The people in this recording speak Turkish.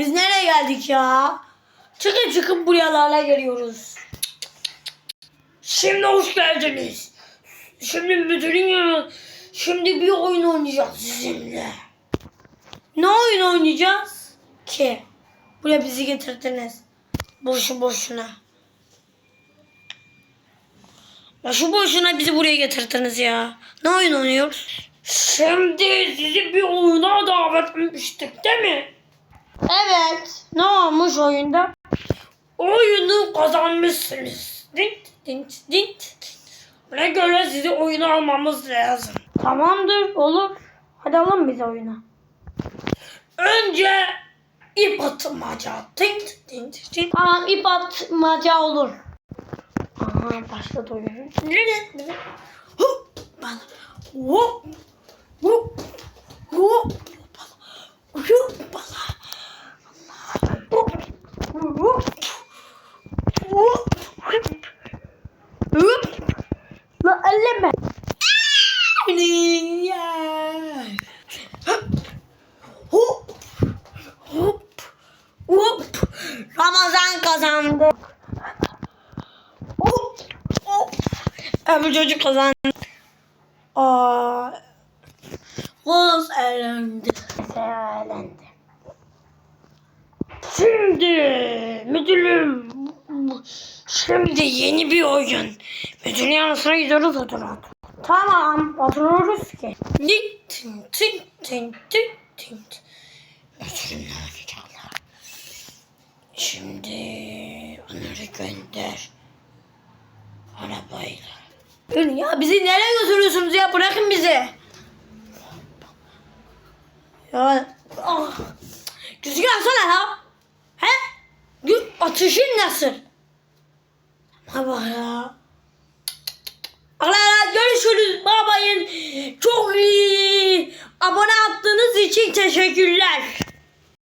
Biz nereye geldik ya? Çıkın çıkın buralarla geliyoruz. Şimdi hoş geldiniz. Şimdi müdürün. Şimdi bir oyun oynayacağız sizinle. Ne oyun oynayacağız? Ki. Buraya bizi getirdiniz. Boşu boşuna. Boşu boşuna bizi buraya getirdiniz ya. Ne oyun oynuyoruz? Şimdi sizi bir oyuna davet etmiştik değil mi? Evet. Ne olmuş oyunda? Oyunu kazanmışsınız. Dint dint dint. Buna göre sizi oyuna almamız lazım. Tamamdır olur. Hadi alın bizi oyuna. Önce ip atmaca. Dint dint dint. Tamam ip atmaca olur. Aha başladı oyun. Hop. Hop. Hop. Hop. Hop. Hop. La elleme. Hop. Hop. Hop. Ramazan kazandı. Hop. Hop. Öbür çocuk kazandı. Aa. Kız elendi. Kız elendi. Şimdi müdürüm şimdi yeni bir oyun. Müdürün yanısına gidiyoruz otur otur. Tamam oturuyoruz ki. Tin tin tin tin tin. Müdürümle oynayacaklar. Şimdi onları gönder. Arabayla. Ya bizi nereye götürüyorsunuz ya? Bırakın bizi. Ya ah. Düzgün alsana ya. He? Gül atışın nasıl? Ha bak ya. Babayın çok iyi. Abone attığınız için teşekkürler.